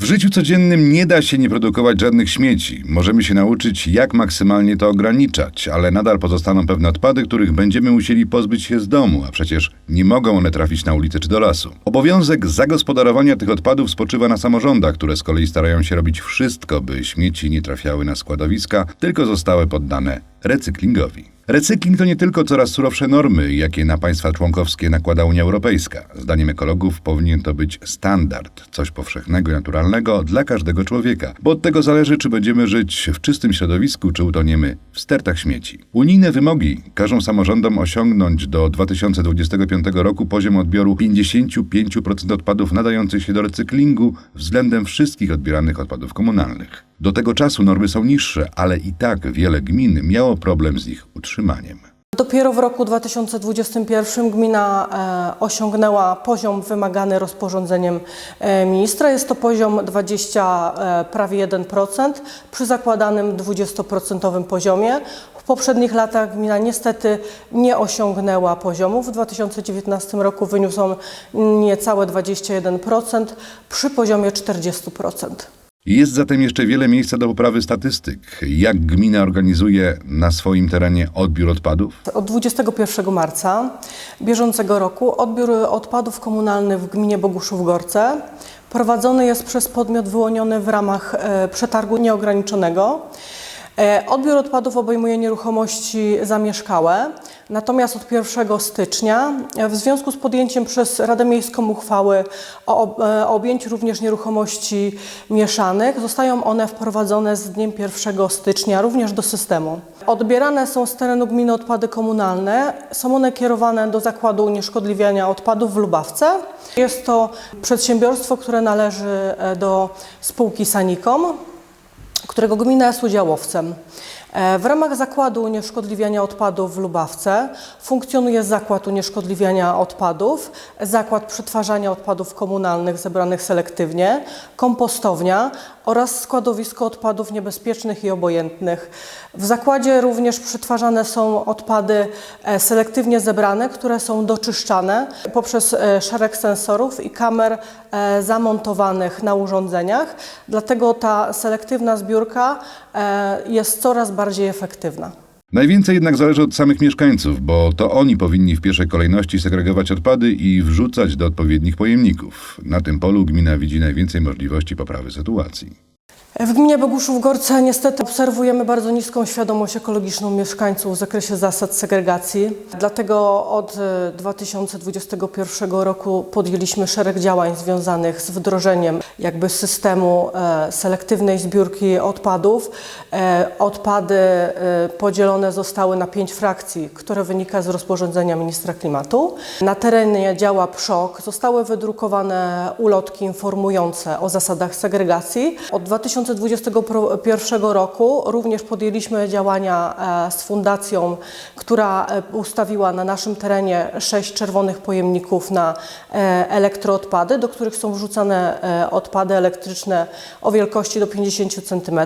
W życiu codziennym nie da się nie produkować żadnych śmieci. Możemy się nauczyć, jak maksymalnie to ograniczać, ale nadal pozostaną pewne odpady, których będziemy musieli pozbyć się z domu, a przecież nie mogą one trafić na ulicę czy do lasu. Obowiązek zagospodarowania tych odpadów spoczywa na samorządach, które z kolei starają się robić wszystko, by śmieci nie trafiały na składowiska, tylko zostały poddane recyklingowi. Recykling to nie tylko coraz surowsze normy, jakie na państwa członkowskie nakłada Unia Europejska. Zdaniem ekologów powinien to być standard, coś powszechnego i naturalnego dla każdego człowieka, bo od tego zależy, czy będziemy żyć w czystym środowisku, czy utoniemy w stertach śmieci. Unijne wymogi każą samorządom osiągnąć do 2025 roku poziom odbioru 55% odpadów nadających się do recyklingu względem wszystkich odbieranych odpadów komunalnych. Do tego czasu normy są niższe, ale i tak wiele gmin miało problem z ich utrzymaniem. Dopiero w roku 2021 gmina e, osiągnęła poziom wymagany rozporządzeniem e, ministra. Jest to poziom 20, e, prawie 1% przy zakładanym 20% poziomie. W poprzednich latach gmina niestety nie osiągnęła poziomu. W 2019 roku wyniósł on niecałe 21% przy poziomie 40%. Jest zatem jeszcze wiele miejsca do poprawy statystyk. Jak gmina organizuje na swoim terenie odbiór odpadów? Od 21 marca bieżącego roku odbiór odpadów komunalnych w gminie Boguszów-Gorce prowadzony jest przez podmiot wyłoniony w ramach e, przetargu nieograniczonego. E, Odbiór odpadów obejmuje nieruchomości zamieszkałe, natomiast od 1 stycznia e, w związku z podjęciem przez Radę Miejską uchwały e, o objęciu również nieruchomości mieszanych zostają one wprowadzone z dniem 1 stycznia również do systemu. Odbierane są z terenu gminy odpady komunalne, są one kierowane do Zakładu Unieszkodliwiania Odpadów w Lubawce. Jest to przedsiębiorstwo, które należy do spółki Sanikom którego gmina jest udziałowcem. E, W ramach Zakładu Unieszkodliwiania Odpadów w Lubawce funkcjonuje Zakład Unieszkodliwiania Odpadów, Zakład Przetwarzania Odpadów Komunalnych zebranych selektywnie, kompostownia oraz składowisko odpadów niebezpiecznych i obojętnych. W zakładzie również przetwarzane są odpady e, selektywnie zebrane, które są doczyszczane poprzez e, szereg sensorów i kamer e, zamontowanych na urządzeniach. Dlatego ta selektywna zbiórka jest coraz bardziej efektywna. Najwięcej jednak zależy od samych mieszkańców, bo to oni powinni w pierwszej kolejności segregować odpady i wrzucać do odpowiednich pojemników. Na tym polu gmina widzi najwięcej możliwości poprawy sytuacji. W gminie Boguszów-Gorce niestety obserwujemy bardzo niską świadomość ekologiczną mieszkańców w zakresie zasad segregacji. Dlatego od e, 2021 roku podjęliśmy szereg działań związanych z wdrożeniem jakby systemu e, selektywnej zbiórki odpadów. E, Odpady e, podzielone zostały na pięć frakcji, które wynika z rozporządzenia ministra klimatu. Na terenie działa PSZOK zostały wydrukowane ulotki informujące o zasadach segregacji. Od 2021 roku również podjęliśmy działania e, z fundacją, która e, ustawiła na naszym terenie sześć czerwonych pojemników na e, elektroodpady, do których są wrzucane odpady elektryczne o wielkości do 50 cm.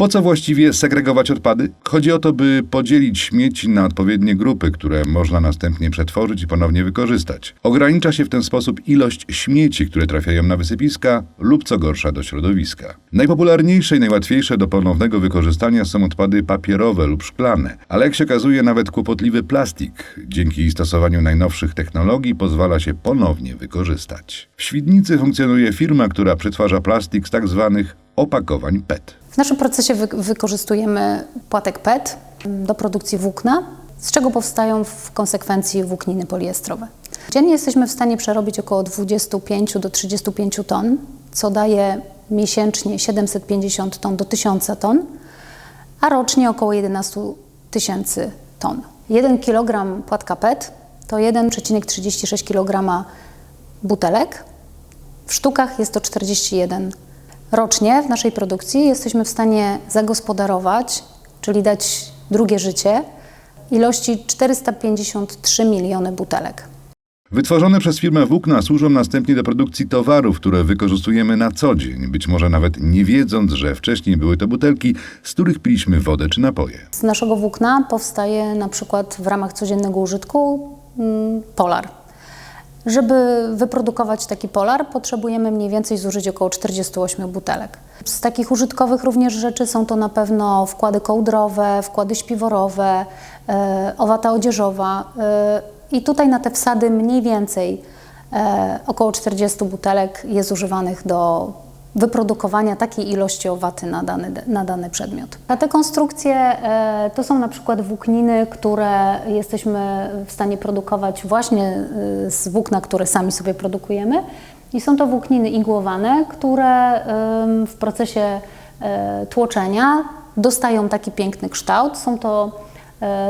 Po co właściwie segregować odpady? Chodzi o to, by podzielić śmieci na odpowiednie grupy, które można następnie przetworzyć i ponownie wykorzystać. Ogranicza się w ten sposób ilość śmieci, które trafiają na wysypiska lub co gorsza do środowiska. Najpopularniejsze i najłatwiejsze do ponownego wykorzystania są odpady papierowe lub szklane, ale jak się okazuje nawet kłopotliwy plastik dzięki stosowaniu najnowszych technologii pozwala się ponownie wykorzystać. W Świdnicy funkcjonuje firma, która przetwarza plastik z tak zwanych opakowań PET. W naszym procesie wy wykorzystujemy płatek PET do produkcji włókna, z czego powstają w konsekwencji włókniny poliestrowe. Dziennie jesteśmy w stanie przerobić około 25 do 35 ton, co daje miesięcznie 750 ton do 1000 ton, a rocznie około 11 tysięcy ton. 1 kg płatka PET to 1,36 kg butelek. W sztukach jest to 41 Rocznie w naszej produkcji jesteśmy w stanie zagospodarować, czyli dać drugie życie, ilości 453 miliony butelek. Wytworzone przez firmę włókna służą następnie do produkcji towarów, które wykorzystujemy na co dzień, być może nawet nie wiedząc, że wcześniej były to butelki, z których piliśmy wodę czy napoje. Z naszego włókna powstaje na przykład w ramach codziennego użytku mm, polar. Żeby wyprodukować taki polar, potrzebujemy mniej więcej zużyć około 48 butelek. Z takich użytkowych również rzeczy są to na pewno wkłady kołdrowe, wkłady śpiworowe, e, owata odzieżowa. E, I tutaj na te wsady mniej więcej e, około 40 butelek jest używanych do wyprodukowania takiej ilości owaty na dany, na dany przedmiot. A te konstrukcje e, to są na przykład włókniny, które jesteśmy w stanie produkować właśnie e, z włókna, które sami sobie produkujemy. I są to włókniny igłowane, które w procesie e, tłoczenia dostają taki piękny kształt. Są to,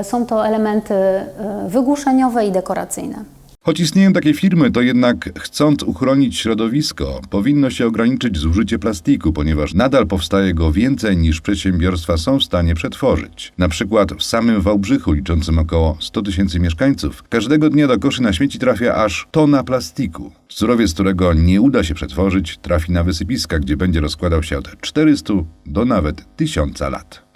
są to elementy wygłuszeniowe i dekoracyjne. Choć istnieją takie firmy, to jednak chcąc uchronić środowisko, powinno się ograniczyć zużycie plastiku, ponieważ nadal powstaje go więcej niż przedsiębiorstwa są w stanie przetworzyć. Na przykład w samym Wałbrzychu, liczącym około 100 tysięcy mieszkańców, każdego dnia do koszy na śmieci trafia aż tona plastiku. Surowiec, którego nie uda się przetworzyć, trafi na wysypiska, gdzie będzie rozkładał się od 400 do nawet 1000 lat.